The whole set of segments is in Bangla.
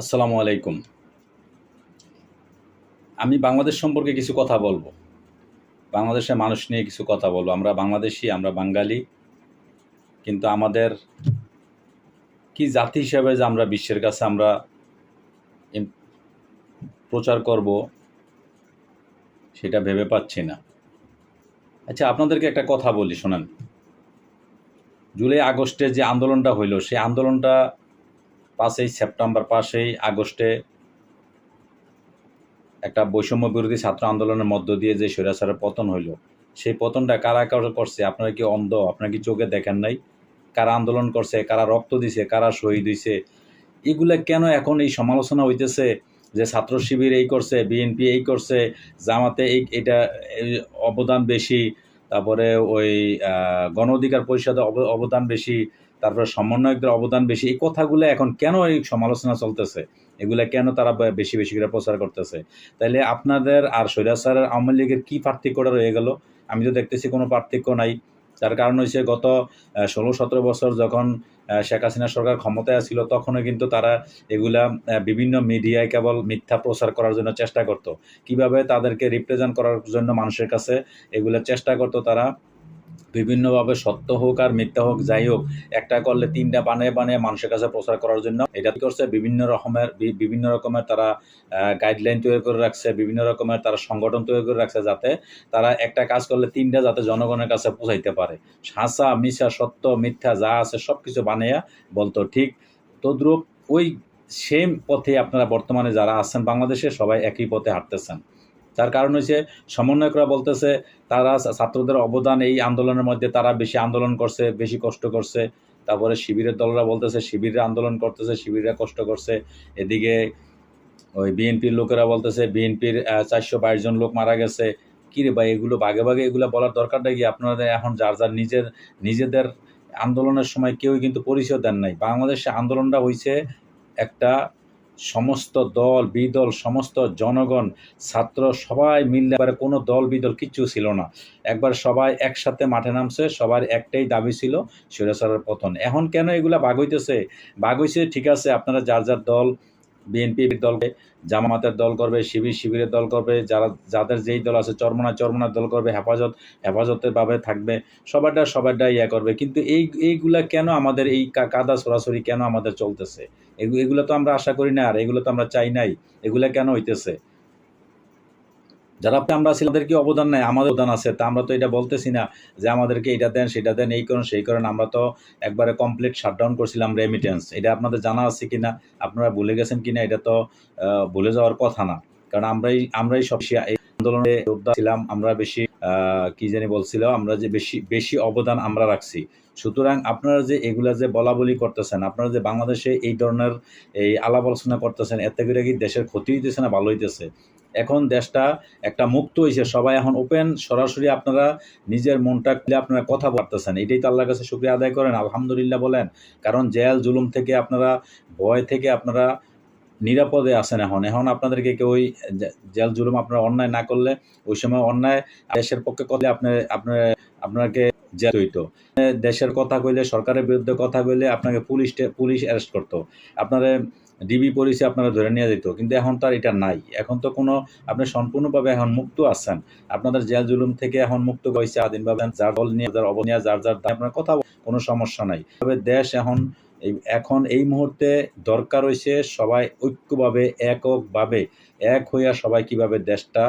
আসসালামু আলাইকুম। আমি বাংলাদেশ সম্পর্কে কিছু কথা বলব। বাংলাদেশের মানুষ নিয়ে কিছু কথা বলব। আমরা বাংলাদেশি, আমরা বাঙালি, কিন্তু আমাদের কি জাতি হিসাবে যে আমরা বিশ্বের কাছে আমরা প্রচার করব, সেটা ভেবে পাচ্ছি না। আচ্ছা আপনাদেরকে একটা কথা বলি, শোনেন। জুলাই আগস্টে যে আন্দোলনটা হইল, সেই আন্দোলনটা পাঁচই সেপ্টেম্বর, পাঁচই আগস্টে একটা বৈষম্য বিরোধী ছাত্র আন্দোলনের মধ্য দিয়ে যে স্বৈরাচারের পতন হইল, সেই পতনটা কারা কারা করছে? আপনারা কি অন্ধ? আপনারা কি চোখে দেখেন নাই? কারা আন্দোলন করছে? কারা রক্ত দিছে? কারা শহীদ হইছে? এগুলা কেন এখন এই সমালোচনা হইতেছে যে ছাত্র শিবির এই করছে, বিএনপি এই করছে, জামাতে এই, এটা অবদান বেশি? তারপরে ওই গণ অধিকার পরিষদের অব- অবদান বেশি, তারপরে সমন্বয়কদের অবদান বেশি, এই কথাগুলো এখন কেন এই সমালোচনা চলতেছে? এগুলা কেন তারা বেশি বেশি করে প্রচার করতেছে? তাইলে আপনাদের আর স্বৈরাচারের আওয়ামী লীগের কী পার্থক্যটা রয়ে গেল? আমি তো দেখতেছি কোনো পার্থক্য নাই। তার কারণ হচ্ছে গত ষোলো সতেরো বছর যখন শেখ হাসিনা সরকার ক্ষমতায় ছিল তখনও কিন্তু তারা এগুলা বিভিন্ন মিডিয়ায় কেবল মিথ্যা প্রচার করার জন্য চেষ্টা করত। কীভাবে তাদেরকে রিপ্রেজেন্ট করার জন্য মানুষের কাছে এগুলা চেষ্টা করত তারা বিভিন্নভাবে সত্য হোক আর মিথ্যা হোক, যাই হোক, একটা করলে তিনটা বানিয়ে বানিয়ে মানুষের কাছে প্রচার করার জন্য। এটা করছে? বিভিন্ন রকমের বিভিন্ন রকমের তারা গাইডলাইন তৈরি করে রাখছে, বিভিন্ন রকমের তারা সংগঠন তৈরি করে রাখছে যাতে তারা একটা কাজ করলে তিনটা যাতে জনগণের কাছে পৌঁছাইতে পারে। হাসা মিশা সত্য, মিথ্যা যা আছে সব কিছু বানিয়ে বলতো, ঠিক তদ্রুপ ওই সেম পথে আপনারা বর্তমানে যারা আছেন বাংলাদেশে সবাই একই পথে হাঁটতেছেন। তার কারণ হচ্ছে সমন্বয়করা বলতেছে, তারা ছাত্রদের অবদান এই আন্দোলনের মধ্যে তারা বেশি আন্দোলন করছে, বেশি কষ্ট করছে। তারপরে শিবিরের দলরা বলতেছে, শিবিরে আন্দোলন করতেছে, শিবিররা কষ্ট করছে। এদিকে ওই বিএনপির লোকেরা বলতেছে, বিএনপির চারশো বাইশ জন লোক মারা গেছে। কি রে ভাই, এগুলো ভাগে ভাগে এগুলো বলার দরকারটা কি? আপনাদের এখন যার যার নিজের, নিজেদের আন্দোলনের সময় কেউই কিন্তু পরিচয় দেন নাই। বাংলাদেশে আন্দোলনটা হয়েছে একটা সমস্ত দল, বিদল, সমস্ত জনগণ, ছাত্র সবাই মিললে এবারে কোনো দল, বিদল কিচ্ছু ছিল না। একবার সবাই একসাথে মাঠে নামছে, সবার একটাই দাবি ছিল সুরেশ্বরের পতন। এখন কেন এগুলা বাগ হইতেছে? বাগ হইছে, ঠিক আছে, আপনারা যার যার দল বিএনপির দল জামাতের দল করবে, শিবির শিবিরের দল করবে, যারা, যাদের যেই দল আছে, চরমনা চরমনার দল করবে, হেফাজত, হেফাজতের ভাবে থাকবে, সবারটা সবারটা ইয়া করবে। কিন্তু এই, এইগুলা কেন আমাদের এই কাদা সরাসরি কেন আমাদের চলতেছে? এগু- এগুলো তো আমরা আশা করি না, আর এগুলো তো আমরা চাই নাই। এগুলা কেন হইতেছে? যারা আমরা আছি অবদান নেই, আমাদের অবদান আছে। তা আমরা তো এটা বলতেছি না যে আমাদেরকে এটা দেন, সেটা দেন, এই করেন, সেই করেন। আমরা তো একবারে কমপ্লিট শাটডাউন করছিলাম রেমিটেন্স এটা আপনাদের জানা আছে কি না আপনারা ভুলে গেছেন কি না এটা তো ভুলে যাওয়ার কথা না। কারণ আমরাই আমরাই সব আন্দোলনে যোদ্ধা ছিলাম, আমরা বেশি কি জানি বলছিল, আমরা যে বেশি বেশি অবদান আমরা রাখছি। সুতরাং আপনারা যে এগুলা যে বলা বলি করতেছেন, আপনারা যে বাংলাদেশে এই ধরনের এই আলাপ আলোচনা করতেছেন, এতে করে কি দেশের ক্ষতি হইতেছে না, ভালো হইতেছে? এখন দেশটা একটা মুক্ত হয়েছে সবাই এখন ওপেন সরাসরি আপনারা নিজের মনটা খুলে আপনারা কথা বলতেছেন। এটাই তো আল্লাহর কাছে শুক্রিয়া আদায় করেন, আলহামদুলিল্লাহ বলেন। কারণ জেল, জুলুম থেকে আপনারা, ভয় থেকে আপনারা নিরাপদে আছেন এখন। এখন আপনাদেরকে কেউ ওই জেল জুলুম আপনারা অন্যায় না করলে ওই সময় অন্যায় দেশের পক্ষে করলে আপনার আপনার আপনাকে জেল হইতো দেশের কথা কইলে, সরকারের বিরুদ্ধে কথা কইলে আপনাকে পুলিশ পুলিশ অ্যারেস্ট করতো। আপনারা ডিবি পুলিশে আপনারা ধরে নিয়ে যেত। কিন্তু এখন তার এটা নাই। এখন তো কোনো, আপনি সম্পূর্ণভাবে এখন মুক্ত আছেন। আপনাদের জেল জুলুম থেকে এখন মুক্ত হয়েছে স্বাধীনভাবে যার দল নিয়ে, যার অবনিয়া, যার যার আপনার কথা কোনো সমস্যা নাই। তবে দেশ এখন এই এখন এই মুহূর্তে দরকার হয়েছে সবাই ঐক্যভাবে, এককভাবে, এক হইয়া সবাই কীভাবে দেশটা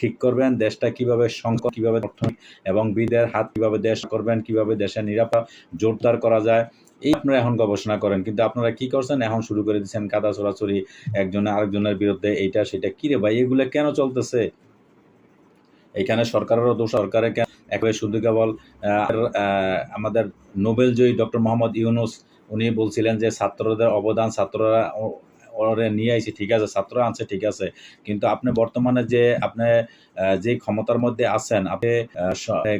ঠিক করবেন, দেশটা কীভাবে সংকট, কীভাবে এবং বিদের হাত কীভাবে দেশ করবেন, কীভাবে দেশের নিরাপদ জোরদার করা যায়, এই আপনারা এখন গবেষণা করেন। কিন্তু আপনারা কি করছেন? এখন শুরু করে দিচ্ছেন কাদা চোরাচুরি একজনে আরেকজনের বিরুদ্ধে এইটা, সেটা। কি রে ভাই, এগুলো কেন চলতেছে? এখানে সরকারেরও দোষ, সরকারের কেন একবারে শুধু কেবল আমাদের নোবেল জয়ী ডক্টর মোহাম্মদ ইউনুস উনি বলছিলেন যে ছাত্রদের অবদান ছাত্ররা ওরে নিয়ে আইছে ঠিক আছে ছাত্ররা আনছে ঠিক আছে। কিন্তু আপনি বর্তমানে যে আপনি যে ক্ষমতার মধ্যে আছেন আপনি আহ,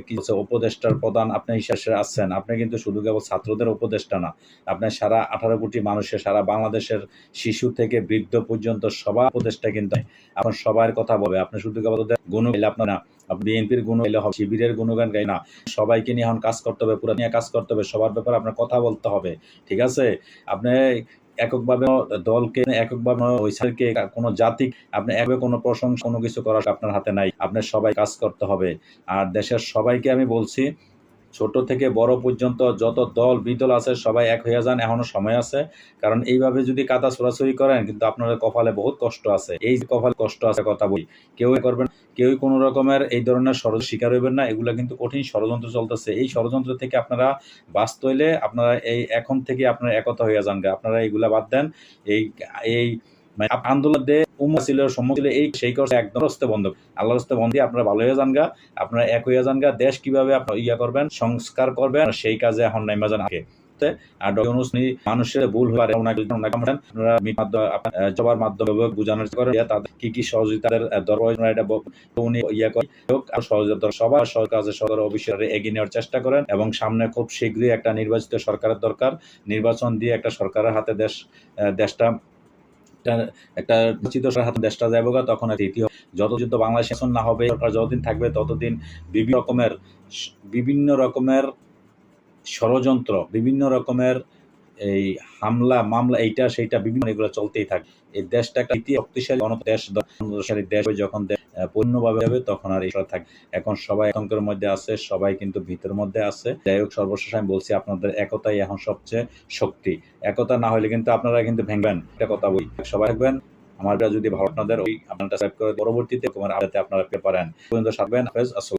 কি বলছে, উপদেষ্টার প্রধান আপনি হিসাবে আছেন আপনি কিন্তু শুধু কেবল ছাত্রদের উপদেষ্টা না। আপনি সারা আঠারো কোটি মানুষের সারা বাংলাদেশের শিশু থেকে বৃদ্ধ পর্যন্ত সবার উপদেষ্টা কিন্তু এখন সবার কথা বলবে আপনি শুধু কেবল গুণ আপনার বিএনপির গুণ গাইলে হবে, শিবিরের গুণগান গাই না। সবাইকে নিয়ে এখন কাজ করতে হবে, পুরা নিয়ে কাজ করতে হবে, সবার ব্যাপারে আপনার কথা বলতে হবে, ঠিক আছে? আপনি এককভাবে দলকে, এককভাবে ওই স্যারকে কোনো জাতি আপনি একভাবে কোনো প্রশংসা, কোনো কিছু করার আপনার হাতে নাই। আপনার সবাই কাজ করতে হবে। আর দেশের সবাইকে আমি বলছি ছোট থেকে বড় পর্যন্ত যত দল, বিদল আছে, সবাই এক হয়ে যান, এখনও সময় আছে। কারণ এইভাবে যদি কাদা ছোড়াছড়ি করেন, কিন্তু আপনাদের কপালে বহুত কষ্ট আছে। এই কপালে কষ্ট আছে কথা বলি, কেউ করবেন কেউই কোনো রকমের এই ধরনের ষড়যন্ত্র শিকার হইবেন না। এগুলো কিন্তু কঠিন ষড়যন্ত্র চলতেছে। এই ষড়যন্ত্র থেকে আপনারা বাঁচতে হইলে আপনারা এই এখন থেকে আপনারা একতা হয়ে যান আপনারা এইগুলা বাদ দেন। এই এই মানে দিয়ে ছিল সম্মুখ ছিল, এই সেই করছে একদম হস্তে বন্ধ। আল্লাহর হস্তে বন্ধ আপনারা ভালো হয়ে আপনারা এক হয়ে দেশ কীভাবে আপনারা ইয়া করবেন, সংস্কার করবেন সেই কাজে এখন নাইমা যান। আগে আর মানুষের ভুল হয়ে জবার মাধ্যমে বোঝানোর ইয়া তাদের কি কি এটা উনি করে আর সহযোগিতা সবার কাজে সরকার এগিয়ে নেওয়ার চেষ্টা করেন, এবং সামনে খুব শীঘ্রই একটা নির্বাচিত সরকারের দরকার, নির্বাচন দিয়ে একটা সরকারের হাতে দেশ দেশটা একটা- একটা নিশ্চিত হাতে দেশটা যাব তখন একটা ইতিহাস যত যুদ্ধ বাংলাদেশ শাসন না হবে, সরকার যতদিন থাকবে ততদিন বিভিন্ন রকমের বিভিন্ন রকমের ষড়যন্ত্র, বিভিন্ন রকমের এই হামলা, মামলা এইটা, সেইটা বিভিন্ন এগুলো চলতেই থাকে। এই দেশটা একটা শক্তিশালী অনেক দেশ শক্তিশালী দেশ যখন পূর্ণভাবে যাবে, তখন আর এইসব থাকে এখন সবাই আতঙ্কের মধ্যে আছে, সবাই কিন্তু ভিতরের মধ্যে আছে। যাই হোক, সর্বশেষ আমি বলছি, আপনাদের একতাই এখন সবচেয়ে শক্তি। একতা না হলে কিন্তু আপনারা কিন্তু ভেঙবেন একটা কথা বলি, সবাই থাকবেন। আমার যদি ভালো আপনাদের ওই আপনারা সাবস্ক্রাইব করে পরবর্তীতে আপনারা পেতে পারেন। পর্যন্ত থাকবেন। হাফেজ। আসসালাম